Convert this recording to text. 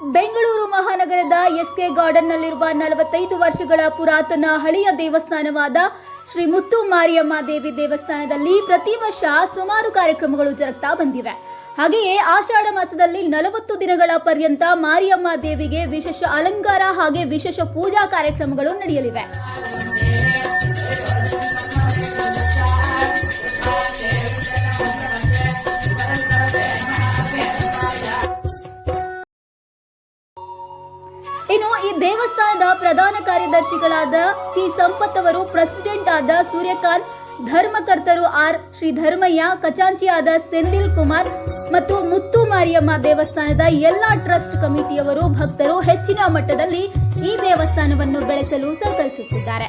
Bengaluru ಮಹಾನಗರದ S K ಗಾರ್ಡನ್ನಲ್ಲಿರುವ ನಲವತ್ತೈದು ವರ್ಷಗಳ ಪುರಾತನ ಹಳೆಯ ದೇವಸ್ಥಾನವಾದ ಶ್ರೀ ಮುತ್ತು ಮಾರಿಯಮ್ಮ ದೇವಿ ದೇವಸ್ಥಾನದಲ್ಲಿ ಪ್ರತಿ ವರ್ಷ ಸುಮಾರು ಕಾರ್ಯಕ್ರಮಗಳು ಜರುಗ್ತಾ ಬಂದಿವೆ. ಹಾಗೆಯೇ ಆಷಾಢ ಮಾಸದಲ್ಲಿ ನಲವತ್ತು ದಿನಗಳ ಪರ್ಯಂತ ಮಾರಿಯಮ್ಮ ದೇವಿಗೆ ವಿಶೇಷ ಅಲಂಕಾರ ಹಾಗೆ ವಿಶೇಷ ಪೂಜಾ ಕಾರ್ಯಕ್ರಮಗಳು ನಡೆಯಲಿವೆ. ಇನ್ನು ಈ ದೇವಸ್ಥಾನದ ಪ್ರಧಾನ ಕಾರ್ಯದರ್ಶಿಗಳಾದ ಸಿ ಸಂಪತ್ ಅವರು ಪ್ರೆಸಿಡೆಂಟ್ ಆದ ಸೂರ್ಯಕಾಂತ್, ಧರ್ಮಕರ್ತರು ಆರ್ ಶ್ರೀ ಧರ್ಮಯ್ಯ ಖಚಾಂಚಿಯಾದ ಸೆಂದಿಲ್ ಕುಮಾರ್ ಮತ್ತು ಮುತ್ತು ಮಾರಿಯಮ್ಮ ದೇವಸ್ಥಾನದ ಎಲ್ಲಾ ಟ್ರಸ್ಟ್ ಕಮಿಟಿಯವರು ಭಕ್ತರು ಹೆಚ್ಚಿನ ಮಟ್ಟದಲ್ಲಿ ಈ ದೇವಸ್ಥಾನವನ್ನು ಬೆಳೆಸಲು ಸಹಕರಿಸುತ್ತಿದ್ದಾರೆ.